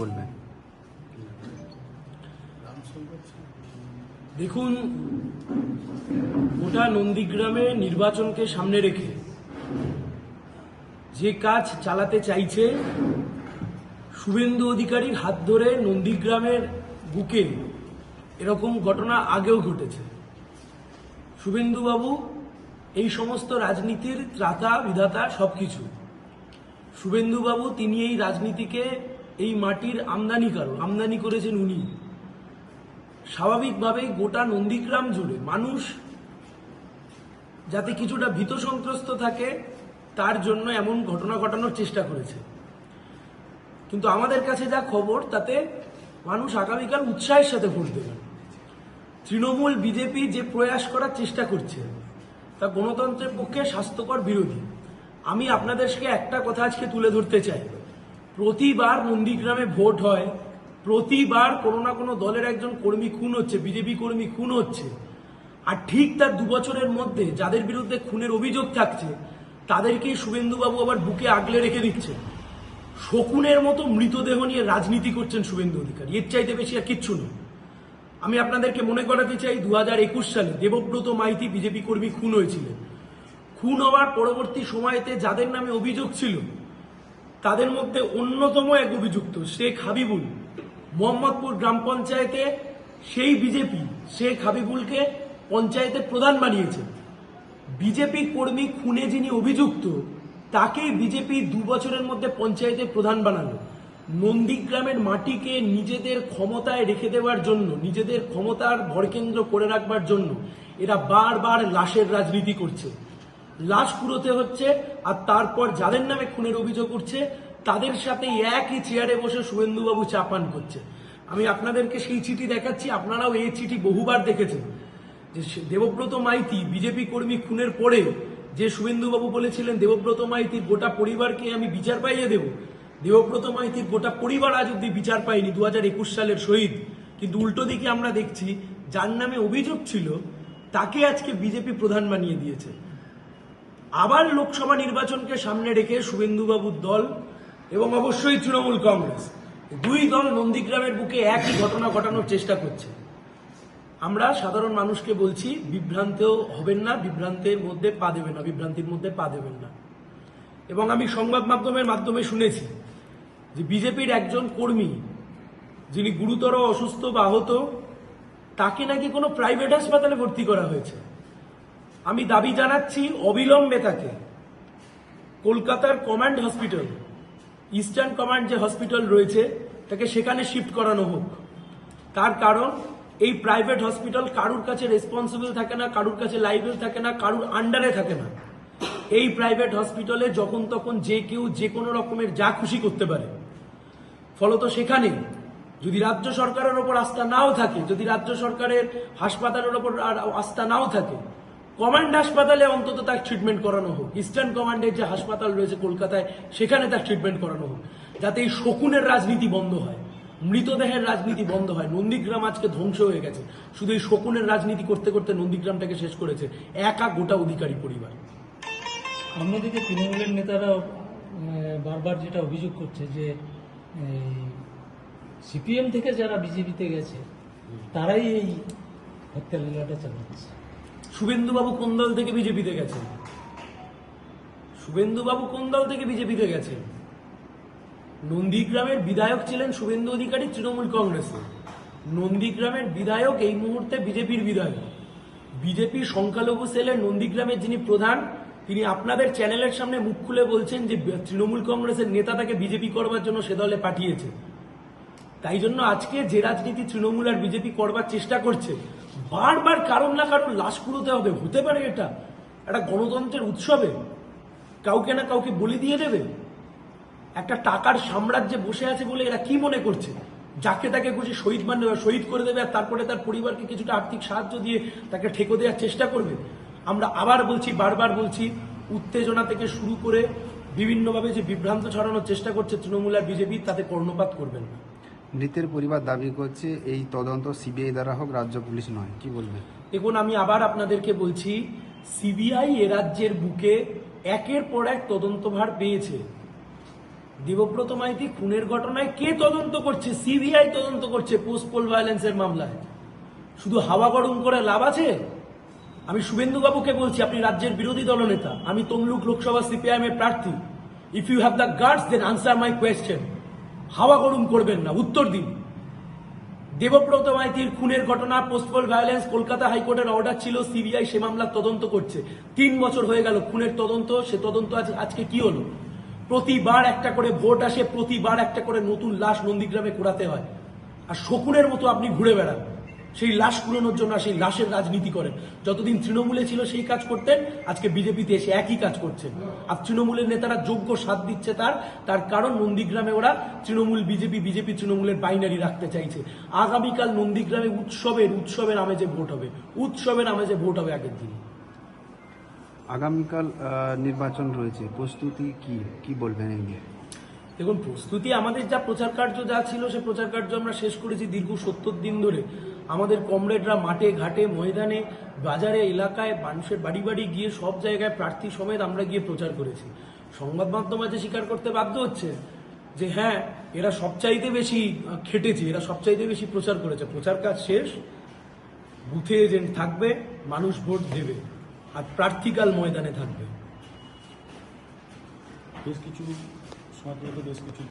বলবেন? দেখুন, গোটা নন্দীগ্রামে নির্বাচনকে সামনে রেখে যে কাজ চালাতে চাইছে শুভেন্দু অধিকারীর হাত ধরে নন্দীগ্রামের বুকে এরকম ঘটনা আগেও ঘটেছে। শুভেন্দুবাবু এই সমস্ত রাজনীতির ত্রাতা, বিধাতা সবকিছু। শুভেন্দুবাবু তিনি এই রাজনীতিকে এই মাটির আমদানিকারক আমদানি করেছেন উনি। স্বাভাবিকভাবেই গোটা নন্দীগ্রাম জুড়ে মানুষ যাতে কিছুটা ভীত সন্ত্রস্ত থাকে, তার জন্য এমন ঘটনা ঘটানোর চেষ্টা করেছে। কিন্তু আমাদের কাছে যা খবর, তাতে মানুষ আগামীকাল উৎসাহের সাথে ভোট দেবেন। তৃণমূল বিজেপি যে প্রয়াস করার চেষ্টা করছে, তা গণতন্ত্রের পক্ষে স্বাস্থ্যকর বিরোধী। আমি আপনাদেরকে একটা কথা আজকে তুলে ধরতে চাই। প্রতিবার নন্দীগ্রামে ভোট হয়, প্রতিবার কোনো না কোনো দলের একজন কর্মী খুন হচ্ছে, বিজেপি কর্মী খুন হচ্ছে। আর ঠিক তার দু বছরের মধ্যে যাদের বিরুদ্ধে খুনের অভিযোগ থাকছে, তাদেরকেই শুভেন্দুবাবু আবার বুকে আগলে রেখে দিচ্ছে। শকুনের মতো মৃতদেহ নিয়ে রাজনীতি করছেন শুভেন্দু অধিকারী। এর চাইতে বেশি আর কিচ্ছু নয়। আমি আপনাদেরকে মনে করাতে চাই দু হাজার একুশ সালে দেবব্রত মাইতি বিজেপি কর্মী খুন হয়েছিলেন। খুন হওয়ার পরবর্তী সময়তে যাদের নামে অভিযোগ ছিল তাদের মধ্যে অন্যতম এক অভিযুক্ত শেখ হাবিবুল। মোহাম্মদপুর গ্রাম পঞ্চায়েতে সেই বিজেপি শেখ হাবিবুলকে পঞ্চায়েতের প্রধান বানিয়েছে। বিজেপি কর্মী খুনে যিনি অভিযুক্ত তাকেই বিজেপি দু বছরের মধ্যে পঞ্চায়েতের প্রধান বানালো। নন্দীগ্রামের মাটিকে নিজেদের ক্ষমতায় রেখে দেওয়ার জন্য, নিজেদের ক্ষমতার ভরকেন্দ্র করে রাখবার জন্য এরা বারবার লাশের রাজনীতি করছে। লাশ কুড়োতে হচ্ছে, আর তারপর যাদের নামে খুনের অভিযোগ উঠছে, তাদের সাথে একই চেয়ারে বসে শুভেন্দুবাবু চাপান করছে। আমি আপনাদেরকে সেই চিঠি দেখাচ্ছি, আপনারাও এই চিঠি বহুবার দেখেছেন। যে দেবব্রত মাইতি, বিজেপি কর্মী খুনের পরে যে শুভেন্দুবাবু বলেছিলেন, দেবব্রত মাইতির গোটা পরিবারকে আমি বিচার পাইয়ে দেব। দেবব্রত মাইতির গোটা পরিবার আজ অব্দি বিচার পায়নি দু হাজার একুশ সালের শহীদ। কিন্তু উল্টো দিকে আমরা দেখছি, যার নামে অভিযোগ ছিল, তাকে আজকে বিজেপি প্রধান বানিয়ে দিয়েছে। আবার লোকসভা নির্বাচনকে সামনে রেখে শুভেন্দুবাবুর দল এবং অবশ্যই তৃণমূল কংগ্রেস দুই দল নন্দীগ্রামের বুকে একই ঘটনা ঘটানোর চেষ্টা করছে। আমরা সাধারণ মানুষকে বলছি বিভ্রান্ত হবেন না, বিভ্রান্তের মধ্যে পা দেবেন না, বিভ্রান্তির মধ্যে পা দেবেন না। এবং আমি সংবাদ মাধ্যমের মাধ্যমে শুনেছি যে বিজেপির একজন কর্মী, যিনি গুরুতর অসুস্থ বা আহত, তাকে নাকি কোনো প্রাইভেট হাসপাতালে ভর্তি করা হয়েছে। আমি দাবি জানাচ্ছি অবিলম্বে তাকে। কলকাতার কমান্ড হসপিটাল ইস্টার্ন কমান্ড যে হসপিটাল রয়েছে, তাকে সেখানে শিফট করানো হোক। তার কারণ, এই প্রাইভেট হসপিটাল কারুর কাছে রেসপন্সিবল থাকে না, কারুর কাছে লাইবেল থাকে না, কারুর আন্ডারে থাকে না। এই প্রাইভেট হসপিটালে যখন তখন যে কেউ যে কোনো রকমের যা খুশি করতে পারে। ফলত সেখানে যদি রাজ্য সরকারের ওপর আস্থা নাও থাকে, যদি রাজ্য সরকারের হাসপাতালের ওপর আস্থা নাও থাকে কমান্ড হাসপাতালে অন্তত তার ট্রিটমেন্ট করানো হোক। ইস্টার্ন কমান্ডের যে হাসপাতাল রয়েছে কলকাতায়, সেখানে তার ট্রিটমেন্ট করানো হোক। যাতে এই শকুনের রাজনীতি বন্ধ হয়, মৃতদেহের রাজনীতি বন্ধ হয়। নন্দীগ্রাম আজকে ধ্বংস হয়ে গেছে। শুধু এই শকুনের রাজনীতি করতে করতে নন্দীগ্রামটাকে শেষ করেছে একা গোটা অধিকারী পরিবার। অন্যদিকে তৃণমূলের নেতারা বারবার যেটা অভিযোগ করছে যে সিপিএম থেকে যারা বিজেপিতে গেছে, তারাই এই হত্যা লীলাটা চালাচ্ছে। শুভেন্দুবাবু কোন দল থেকে বিজেপিতে গেছেন? শুভেন্দুবাবু কোন দল থেকে বিজেপিতে গেছেন? নন্দীগ্রামের বিধায়ক ছিলেন শুভেন্দু অধিকারী তৃণমূল কংগ্রেসে। নন্দীগ্রামের বিধায়ক এই মুহূর্তে বিজেপির বিধায়ক। বিজেপি সংখ্যালঘু সেলের নন্দীগ্রামের যিনি প্রধান, তিনি আপনাদের চ্যানেলের সামনে মুখ খুলে বলছেন যে তৃণমূল কংগ্রেসের নেতা তাকে বিজেপি করবার জন্য সে দলে পাঠিয়েছে। তাই জন্য আজকে যে রাজনীতি তৃণমূল আর বিজেপি করবার চেষ্টা করছে বারবার কারণ না কারণ লাশ কুড়োতে হবে, হতে পারে এটা। একটা গণতন্ত্রের উৎসবে কাউকে না কাউকে বলি দিয়ে দেবে? একটা টাকার সাম্রাজ্যে বসে আছে বলে এরা কি মনে করছে? যাকে তাকে খুশি শহীদ মানে শহীদ করে দেবে, আর তারপরে তার পরিবারকে কিছুটা আর্থিক সাহায্য দিয়ে তাকে ঠেকো দেওয়ার চেষ্টা করবে। আমরা আবার বলছি, বারবার বলছি, উত্তেজনা থেকে শুরু করে বিভিন্নভাবে যে বিভ্রান্ত ছড়ানোর চেষ্টা করছে তৃণমূল আর বিজেপি, তাতে কর্ণপাত করবেন না। মৃতের পরিবার দাবি করছে, এই তদন্ত সিবিআই দ্বারা হোক, রাজ্য পুলিশ নয়। কি বলবেন? দেখুন, আমি আবার আপনাদেরকে বলছি, সিবিআই এ রাজ্যের বুকে একের পর এক তদন্তভার পেয়েছে। দেবব্রত মাইতি খুনের ঘটনায় কে তদন্ত করছে? সিবিআই তদন্ত করছে পোস্টপোল ভায়োলেন্সের মামলায়। শুধু হাওয়া গরম করে লাভ আছে? আমি শুভেন্দুবাবুকে বলছি, আপনি রাজ্যের বিরোধী দলনেতা। আমি তমলুক লোকসভা সিপিআইএম এর প্রার্থী। If you have the guts then answer my question হাওয়া গরম করবেন না, উত্তর দিন। দেবব্রত মাইতির খুনের ঘটনা, পোস্টপল ভায়োলেন্স, কলকাতা হাইকোর্টের অর্ডার ছিল, সিবিআই সে মামলার তদন্ত করছে। তিন বছর হয়ে গেল খুনের তদন্ত, সে তদন্ত আজ আজকে কি হলো? প্রতিবার একটা করে ভোট আসে, প্রতিবার একটা করে নতুন লাশ নন্দীগ্রামে কোড়াতে হয়। আর শকুনের মতো আপনি ঘুরে বেড়ান। সেই লাশ কুড়ানোর জন্য সেই লাশের রাজনীতি করেন। যতদিন তৃণমূলে ছিল সেই কাজ করতেন আজকে বিজেপিতে এসে একই কাজ করছেন। আর তৃণমূলের নেতারা যোগ্য সাথ দিচ্ছে তার তার কারণ নন্দীগ্রামে ওরা তৃণমূল বিজেপি বিজেপি তৃণমূলের বাইনারি রাখতে চাইছে। আগামীকাল নন্দীগ্রামে উৎসবের উৎসবের আমেজে ভোট হবে। উৎসবের আমেজে ভোট হবে আগের দিন। আগামীকাল নির্বাচন রয়েছে। প্রস্তুতি কি? কি বলবেন এই নিয়ে? দেখুন প্রস্তুতি আমাদের যা প্রচার কার্য যা ছিল সে প্রচার কার্য আমরা শেষ করেছি দীর্ঘ সত্তর দিন ধরে। আমাদের কমরেডরা মাঠে, ঘাটে, ময়দানে, বাজারে, এলাকায় মানুষের বাড়ি বাড়ি গিয়ে সব জায়গায় প্রার্থী সমেত আমরা গিয়ে প্রচার করেছি। সংবাদ মাধ্যম আছে স্বীকার করতে বাধ্য হচ্ছে যে হ্যাঁ এরা সবচাইতে বেশি খেটেছে, এরা সবচাইতে বেশি প্রচার করেছে। প্রচার কাজ শেষ, বুথে এজেন্ট থাকবে, মানুষ ভোট দেবে, আর প্রার্থীকাল ময়দানে থাকবে। বেশ কিছু বেশ কিছু